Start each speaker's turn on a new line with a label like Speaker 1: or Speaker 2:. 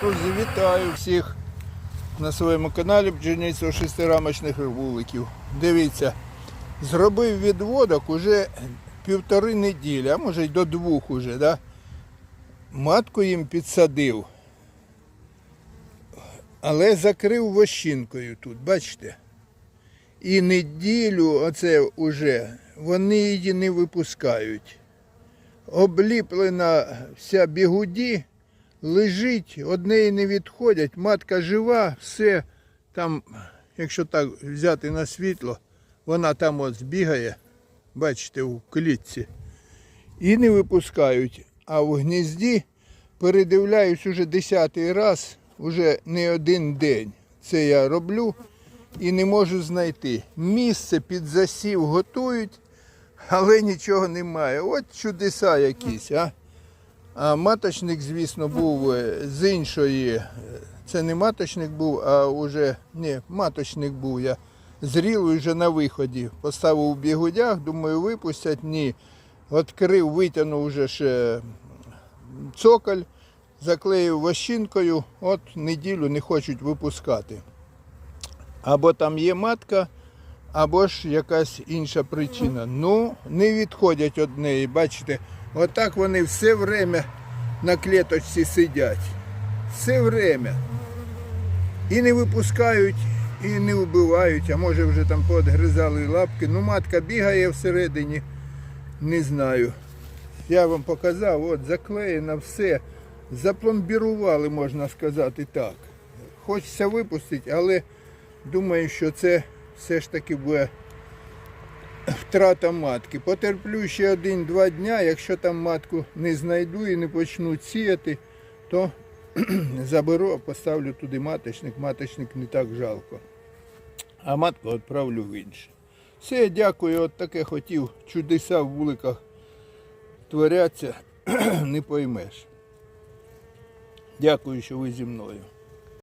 Speaker 1: Друзі, вітаю всіх на своєму каналі бджільництво шестирамочних вуликів. Дивіться, зробив відводок уже півтори неділі, а може й до двох уже, да? Матку їм підсадив. Але закрив вощинкою тут, бачите? І неділю оце уже вони її не випускають. Обліплена вся бігуді, лежить, однеї не відходять, матка жива, все там, якщо так взяти на світло, вона там от збігає, бачите, у клітці. І не випускають. А в гнізді передивляюсь уже десятий раз, уже не один день. Це я роблю і не можу знайти. Місце під засів готують, але нічого немає. От чудеса якісь, а. А маточник, звісно, був е, з іншої. е, Це не маточник був, а вже ні, маточник був. Я зрілий вже на виході. Поставив у бігудях, думаю, випустять. Ні. Відкрив, витягнув вже ще цоколь, заклеїв вощинкою, от неділю не хочуть випускати. Або там є матка, або ж якась інша причина. Ну, не відходять від неї. Бачите, отак вони все время на клеточці сидять. Все время. І не випускають, і не вбивають, а може вже там поодгризали лапки. Ну, матка бігає всередині, не знаю. Я вам показав, от заклеєно все. Запломбірували, можна сказати так. Хочеться випустити, але думаю, що це все ж таки буде втрата матки. Потерплю ще один-два дня, якщо там матку не знайду і не почнуть сіяти, то заберу, поставлю туди маточник. Маточник не так жалко. А матку відправлю в інше. Все, дякую, от таке хотів. Чудеса в вуликах творяться, не поймеш. Дякую, що ви зі мною.